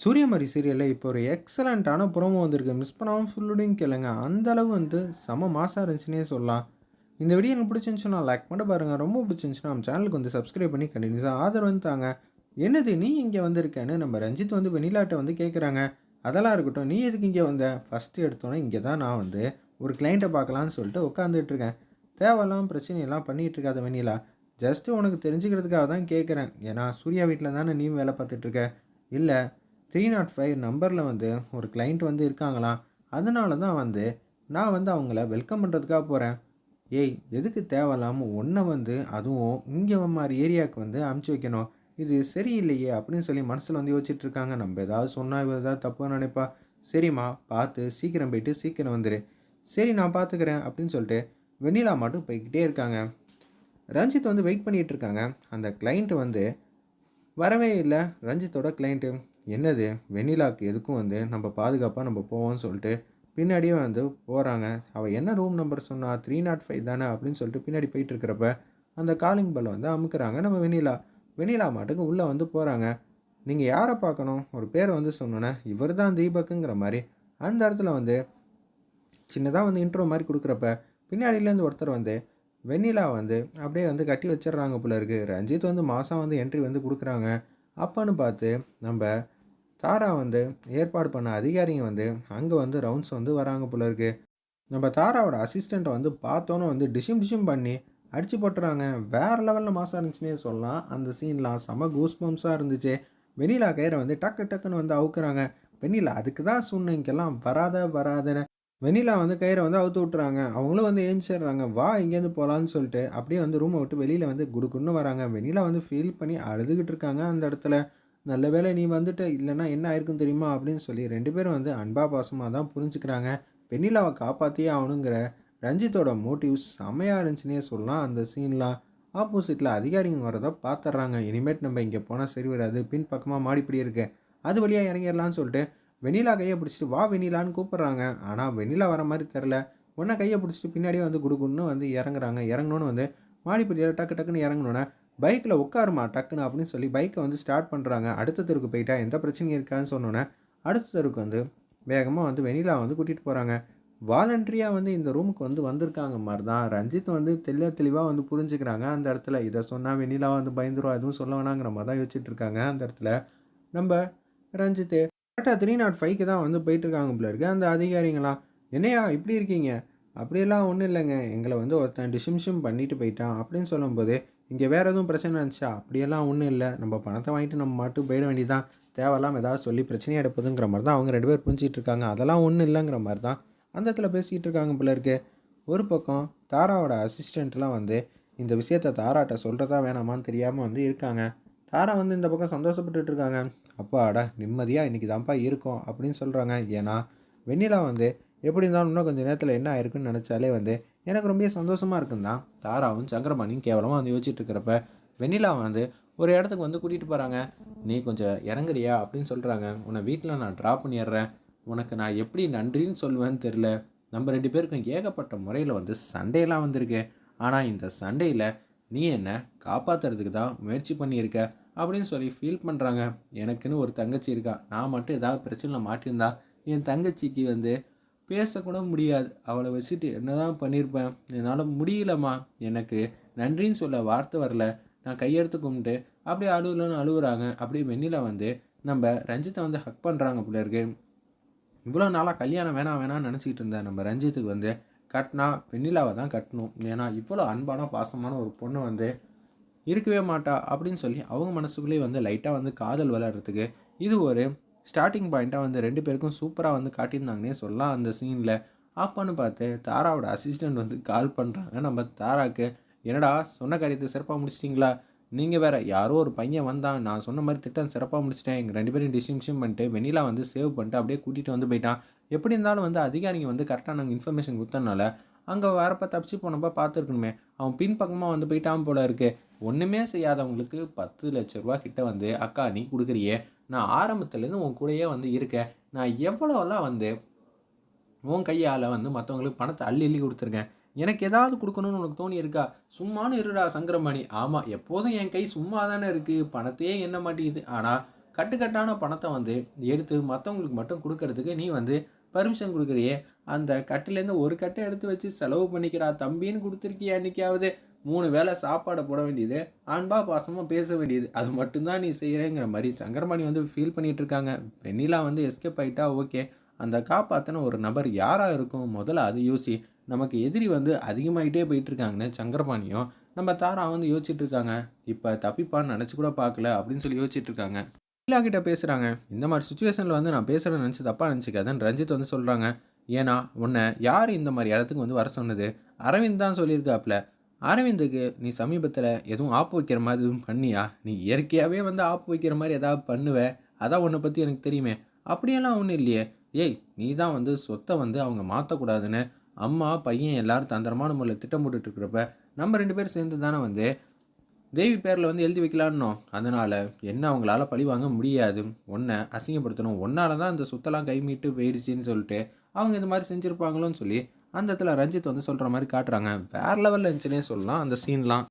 சூரியமரி சீரியலில் இப்போ ஒரு எக்ஸலண்ட்டான ப்ரோமோ வந்திருக்கு. மிஸ் பண்ணாமல் ஃபுல்லுடையும் கேளுங்க. அந்த அளவு வந்து செம மாசாக இருந்துச்சுன்னே சொல்லலாம். இந்த வீடியோ எனக்கு பிடிச்சிருந்துச்சுன்னா லைக் பண்ண பாருங்கள் ரொம்ப பிடிச்சிருந்துச்சுன்னா நம்ம சேனலுக்கு வந்து சப்ஸ்கிரைப் பண்ணி கண்டினியூஸாக ஆதரவு வந்து தாங்க. என்னது நீ இங்கே வந்திருக்கேன்னு நம்ம ரஞ்சித் வந்து வெண்ணிலாட்ட வந்து கேட்குறாங்க அதெல்லாம் இருக்கட்டும். நீ எதுக்கு இங்கே வந்த? ஃபஸ்ட்டு எடுத்தோன்னே இங்கே தான் நான் வந்து ஒரு கிளைண்ட்டை பார்க்கலான்னு சொல்லிட்டு உட்காந்துட்ருக்கேன் தேவையெல்லாம் பிரச்சனையெல்லாம் பண்ணிகிட்டு இருக்காத வெண்ணிலா. ஜஸ்ட்டு உனக்கு தெரிஞ்சுக்கிறதுக்காக தான் கேட்குறேன் ஏன்னா சூர்யா வீட்டில் தானே நீ வேலை பார்த்துட்ருக்க இல்லை த்ரீ நாட் ஃபைவ் நம்பரில் வந்து ஒரு கிளைண்ட் வந்து இருக்காங்களாம் அதனால தான் வந்து நான் வந்து அவங்கள வெல்கம் பண்ணுறதுக்காக போகிறேன் ஏய் எதுக்கு தேவையில்லாமல் ஒன்றை வந்து அதுவும் இங்கே மாதிரி ஏரியாவுக்கு வந்து அமுச்சு வைக்கணும்? இது சரியில்லையே அப்படின்னு சொல்லி மனசில் வந்து யோசிச்சுட்டு இருக்காங்க. நம்ம ஏதாவது சொன்னால் இவ ஏதாவது தப்பு நினைப்பா? சரிம்மா பார்த்து சீக்கிரம் போயிட்டு சீக்கிரம் வந்துடு சரி நான் பார்த்துக்கிறேன் அப்படின்னு சொல்லிட்டு வெண்ணிலா மட்டும் போய்கிட்டே இருக்காங்க. ரஞ்சித் வந்து வெயிட் பண்ணிகிட்டு இருக்காங்க. அந்த கிளைண்ட்டு வந்து வரவே இல்லை. ரஞ்சித்தோட கிளைண்ட்டு என்னது வெண்ணிலாக்கு எதுக்கும் வந்து நம்ம பாதுகாப்பாக நம்ம போவோம்னு சொல்லிட்டு பின்னாடியே வந்து போகிறாங்க அவள் என்ன ரூம் நம்பர் சொன்னா த்ரீ நாட் ஃபைவ் தானே அப்படின்னு சொல்லிட்டு பின்னாடி போயிட்டு இருக்கிறப்ப அந்த காலிங் பெல் வந்து அமுக்குறாங்க நம்ம வெண்ணிலா. வெண்ணிலா மாட்டுக்கு உள்ளே வந்து போகிறாங்க நீங்கள் யாரை பார்க்கணும்? ஒரு பேரை வந்து சொன்னோன்னே இவர் தான் தீபக்குங்கிற மாதிரி அந்த இடத்துல வந்து சின்னதாக வந்து இன்ட்ரோ மாதிரி கொடுக்குறப்ப பின்னாடியிலேருந்து ஒருத்தர் வந்து வெண்ணிலா வந்து அப்படியே வந்து கட்டி வச்சிடுறாங்க போல இருக்குது ரஞ்சித் வந்து மாதம் வந்து என்ட்ரி வந்து கொடுக்குறாங்க. அப்பன்னு பார்த்து நம்ம தாரா வந்து ஏற்பாடு பண்ண அதிகாரிங்க வந்து அங்கே வந்து ரவுண்ட்ஸ் வந்து வராங்க போல இருக்கு. நம்ம தாராவோட அசிஸ்டண்ட்டை வந்து பார்த்தோன்னே வந்து டிஷிம் டிஷிம் பண்ணி அடிச்சு போட்டுறாங்க. வேறு லெவலில் மாசாக இருந்துச்சுன்னே சொல்லலாம். அந்த சீன்லாம் செம கூஸ்பம்ஸாக இருந்துச்சு. வெண்ணிலா கயிறை வந்து டக்கு டக்குன்னு வந்து அவுக்குறாங்க. வெண்ணிலா அதுக்கு தான் சொன்னேன் வராத வராதன்னு. வெண்ணிலா வந்து கயிறை வந்து அவுத்து விட்டுறாங்க. அவங்களும் வந்து ஏஞ்சிடுறாங்க. வா இங்கேருந்து போகலான்னு சொல்லிட்டு அப்படியே வந்து ரூமை விட்டு வெளியில் வந்து குடுக்குன்னு வராங்க. வெண்ணிலா வந்து ஃபீல் பண்ணி அழுதுகிட்டு இருக்காங்க அந்த இடத்துல. நல்ல வேளை நீ வந்துட்டு இல்லைன்னா என்ன ஆயிருக்கும் தெரியுமா அப்படின்னு சொல்லி ரெண்டு பேரும் வந்து அன்பா பாசமாக தான் புரிஞ்சுக்கிறாங்க. வெண்ணிலாவை காப்பாற்றியே ஆகணுங்கிற ரஞ்சித்தோட மோட்டிவ்ஸ் செமையாக இருந்துச்சுன்னே சொல்லலாம். அந்த சீன்லாம் ஆப்போசிட்டில் அதிகாரிங்க வரதை பார்த்துட்றாங்க இனிமேட் நம்ம இங்கே போனால் சரி வராது. பின் பக்கமாக மாடிப்படி இருக்கு. அது வழியாக இறங்கிடலான்னு சொல்லிட்டு வெண்ணிலா கையை பிடிச்சிட்டு வா வெண்ணிலான்னு கூப்பிட்றாங்க. ஆனால் வெண்ணிலா வர மாதிரி தெரில உன்னை கையை பிடிச்சிட்டு பின்னாடியே வந்து குடுக்குன்னு வந்து இறங்குறாங்க. இறங்கணுன்னு வந்து மாடிப்படியில் டக்கு டக்குன்னு இறங்கணுன்னே பைக்கில் உட்காருமா டக்குன்னு அப்படின்னு சொல்லி பைக்கை வந்து ஸ்டார்ட் பண்ணுறாங்க அடுத்த தெருக்கு போயிட்டா எந்த பிரச்சனையும் இருக்கான்னு சொன்னோன்னே அடுத்த தெருக்கு வந்து வேகமாக வந்து வெண்ணிலா வந்து கூட்டிகிட்டு போகிறாங்க வாலண்ட்ரியாக வந்து இந்த ரூமுக்கு வந்து வந்திருக்காங்க மாதிரி தான் ரஞ்சித் வந்து தெளிவ தெளிவாக வந்து புரிஞ்சுக்கிறாங்க அந்த இடத்துல. இதை சொன்னால் வெண்ணிலா வந்து பயந்துரும் எதுவும் சொல்ல வேணாங்கிற மாதிரி தான் யோசிச்சுட்டு இருக்காங்க அந்த இடத்துல. நம்ம ரஞ்சித்து கரெக்டாக த்ரீ நாட் ஃபைவ்க்கு தான் வந்து போயிட்டுருக்காங்க போல இருக்குது அந்த அதிகாரிங்களாம் என்னையா இப்படி இருக்கீங்க? அப்படியெல்லாம் ஒன்றும் இல்லைங்க. எங்களை வந்து ஒருத்தன் டிஷிம்ஷிம் பண்ணிட்டு போயிட்டான் அப்படின்னு சொல்லும்போது இங்கே வேறு எதுவும் பிரச்சனை இருந்துச்சா? அப்படியெல்லாம் ஒன்றும் இல்லை. நம்ம பணத்தை வாங்கிட்டு நம்ம மட்டும் போயிட வேண்டியதான் தேவையில்லாமல் ஏதாவது சொல்லி பிரச்சனையாக எடுப்பதுங்கிற மாதிரி தான் அவங்க ரெண்டு பேர் புரிஞ்சிட்டு இருக்காங்க. அதெல்லாம் ஒன்றும் இல்லைங்கிற மாதிரி தான் அந்த இடத்துல பேசிக்கிட்டு இருக்காங்க பிள்ளைருக்கு ஒரு பக்கம் தாராவோட அசிஸ்டண்ட்லாம் வந்து இந்த விஷயத்த தாராட்ட சொல்கிறதா வேணாமான்னு தெரியாமல் வந்து இருக்காங்க. தாரா வந்து இந்த பக்கம் சந்தோஷப்பட்டுட்டு இருக்காங்க. அப்பாடா நிம்மதியாக இன்றைக்கி தான்ப்பா இருக்கும் அப்படின்னு சொல்கிறாங்க ஏன்னா வெண்ணிலா வந்து எப்படி இருந்தாலும் இன்னும் கொஞ்சம் நேரத்தில் என்ன ஆயிருக்குன்னு நினச்சாலே வந்து எனக்கு ரொம்ப சந்தோஷமாக இருக்குந்தான் தாராவும் சங்கரபாணியும் கேவலமாக வந்து யோசிச்சுட்டு இருக்கிறப்ப வெண்ணிலா வந்து ஒரு இடத்துக்கு வந்து கூட்டிகிட்டு போகிறாங்க நீ கொஞ்சம் இறங்குறியா அப்படின்னு சொல்கிறாங்க உன்னை வீட்டில் நான் ட்ராப் பண்ணிடுறேன். உனக்கு நான் எப்படி நன்றின்னு சொல்லுவேன்னு தெரில நம்ம ரெண்டு பேருக்கும் ஏகப்பட்ட முறையில் வந்து சண்டையெல்லாம் வந்திருக்கு. ஆனால் இந்த சண்டையில் நீ என்னை காப்பாற்றுறதுக்கு தான் முயற்சி பண்ணியிருக்க அப்படின்னு சொல்லி ஃபீல் பண்ணுறாங்க எனக்குன்னு ஒரு தங்கச்சி இருக்கா. நான் மட்டும் ஏதாவது பிரச்சனையில் மாட்டியிருந்தா என் தங்கச்சிக்கு வந்து பேசக்கூட முடியாது. அவளை வச்சுட்டு என்னதான் பண்ணியிருப்பேன் என்னால் முடியலம்மா. எனக்கு நன்றின்னு சொல்ல வார்த்தை வரல. நான் கையெடுத்து கும்பிட்டு அப்படியே அழுவலன்னு அழுகுறாங்க அப்படியே வெண்ணிலா வந்து நம்ம ரஞ்சித்தை வந்து ஹக் பண்ணுறாங்க போல இருக்கு. இவ்வளோ நாளாக கல்யாணம் வேணாம் வேணாம்னு நினச்சிக்கிட்டு இருந்தேன் நம்ம ரஞ்சித்துக்கு வந்து கட்டினா வெண்ணிலாவை தான் கட்டணும். ஏன்னா இவ்வளோ அன்பான பாசமான ஒரு பொண்ணு வந்து இருக்கவே மாட்டா அப்படின்னு சொல்லி அவங்க மனசுக்குள்ளேயே வந்து லைட்டாக வந்து காதல் வளர்கிறதுக்கு இது ஒரு ஸ்டார்டிங் பாயிண்ட்டாக வந்து ரெண்டு பேருக்கும் சூப்பராக வந்து காட்டியிருந்தாங்கன்னே சொல்லலாம் அந்த சீனில் அப்பன்னு பார்த்து தாராவோட அசிஸ்டண்ட் வந்து கால் பண்ணுறாங்க நம்ம தாராக்கு என்னடா சொன்ன காரியத்தை சிறப்பாக முடிச்சிட்டிங்களா? நீங்கள் வேறு யாரோ ஒரு பையன் வந்தான். நான் சொன்ன மாதிரி திட்டம் சிறப்பாக முடிச்சிட்டேன். எங்கள் ரெண்டு பேரும் டிசிஷன் பண்ணிட்டு வெண்ணிலா வந்து சேவ் பண்ணிட்டு அப்படியே கூட்டிகிட்டு வந்து போயிட்டான். எப்படி இருந்தாலும் வந்து அதிகாரிங்க வந்து கரெக்டாக நாங்கள் இன்ஃபர்மேஷன் கொடுத்தனால அங்கே வரப்போ தப்பிச்சு போனப்போ பார்த்துருக்கணுமே. அவன் பின்பக்கமாக வந்து போயிட்டான் போல இருக்கு. ஒன்றுமே செய்யாதவங்களுக்கு பத்து லட்ச ரூபா கிட்ட வந்து அக்கா நீ கொடுக்குறியே? நான் ஆரம்பத்துலேருந்து உன் கூடயே வந்து இருக்கேன். நான் எவ்வளோலாம் வந்து உன் கையால் வந்து மற்றவங்களுக்கு பணத்தை அள்ளி அள்ளி கொடுத்துருக்கேன்? எனக்கு ஏதாவது கொடுக்கணும்னு உனக்கு தோணி இருக்கா சும்மானு இருடா சங்கரமணி. ஆமாம் எப்போதும் என் கை சும்மா தானே இருக்குது பணத்தையே என்ன மாட்டேங்குது. ஆனால் கட்டுக்கட்டான பணத்தை வந்து எடுத்து மற்றவங்களுக்கு மட்டும் கொடுக்கறதுக்கு நீ வந்து பர்மிஷன் கொடுக்குறியே? அந்த கட்டிலேருந்து ஒரு கட்டை எடுத்து வச்சு செலவு பண்ணிக்கிறா தம்பின்னு கொடுத்துருக்கியா என்னைக்காவது மூணு வேளை சாப்பாடை போட வேண்டியது அன்பா பாசமாக பேச வேண்டியது. அது மட்டும்தான் நீ செய்கிறேங்கிற மாதிரி சங்கரமணி வந்து ஃபீல் பண்ணிட்டு இருக்காங்க வெண்ணிலா வந்து எஸ்கேப் ஆகிட்டா ஓகே அந்த காப்பாற்றின ஒரு நபர் யாராக இருக்கும்? முதல்ல அது யோசி. நமக்கு எதிரி வந்து அதிகமாகிட்டே போயிட்டு இருக்காங்கன்னு சங்கரபாணியும் நம்ம தாரா வந்து யோசிச்சுட்டு இருக்காங்க இப்போ தப்பிப்பான்னு நினச்சி கூட பார்க்கல அப்படின்னு சொல்லி யோசிச்சுட்டு இருக்காங்க லீலா கிட்ட பேசுகிறாங்க இந்த மாதிரி சுச்சுவேஷனில் வந்து நான் பேசுகிறேன்னு நினச்சி தப்பாக நினச்சிக்காதன்னு ரஞ்சித் வந்து சொல்கிறாங்க ஏன்னா உன்னை யார் இந்த மாதிரி இடத்துக்கு வந்து வர சொன்னது? அரவிந்த் தான் சொல்லியிருக்காப்புல. அரவிந்துக்கு நீ சமீபத்தில் எதுவும் ஆப்பு வைக்கிற மாதிரி எதுவும் பண்ணியா? நீ இயற்கையாகவே வந்து ஆப்பு வைக்கிற மாதிரி ஏதாவது பண்ணுவ? அதான் உன்னை பற்றி எனக்கு தெரியுமே. அப்படியெல்லாம் ஒன்றும் இல்லையே. ஏய் நீ தான் வந்து சொத்தை வந்து அவங்க மாற்றக்கூடாதுன்னு அம்மா பையன் எல்லோரும் தந்திரமான முறையில் திட்டம் போட்டுட்ருக்கிறப்ப நம்ம ரெண்டு பேரும் சேர்ந்து தானே வந்து தேவி பேரில் வந்து எழுதி வைக்கலான்னோம். அதனால் என்ன அவங்களால பழி வாங்க முடியாது. ஒன்றை அசிங்கப்படுத்தணும். ஒன்றால் தான் அந்த சுத்தலாம் கைமீட்டு போயிடுச்சின்னு சொல்லிட்டு அவங்க இந்த மாதிரி செஞ்சுருப்பாங்களோன்னு சொல்லி அந்த இடத்துல ரஞ்சித் வந்து சொல்கிற மாதிரி காட்டுறாங்க. வேறு லெவலில் இருந்துச்சுன்னே சொல்லலாம். அந்த சீன்லாம்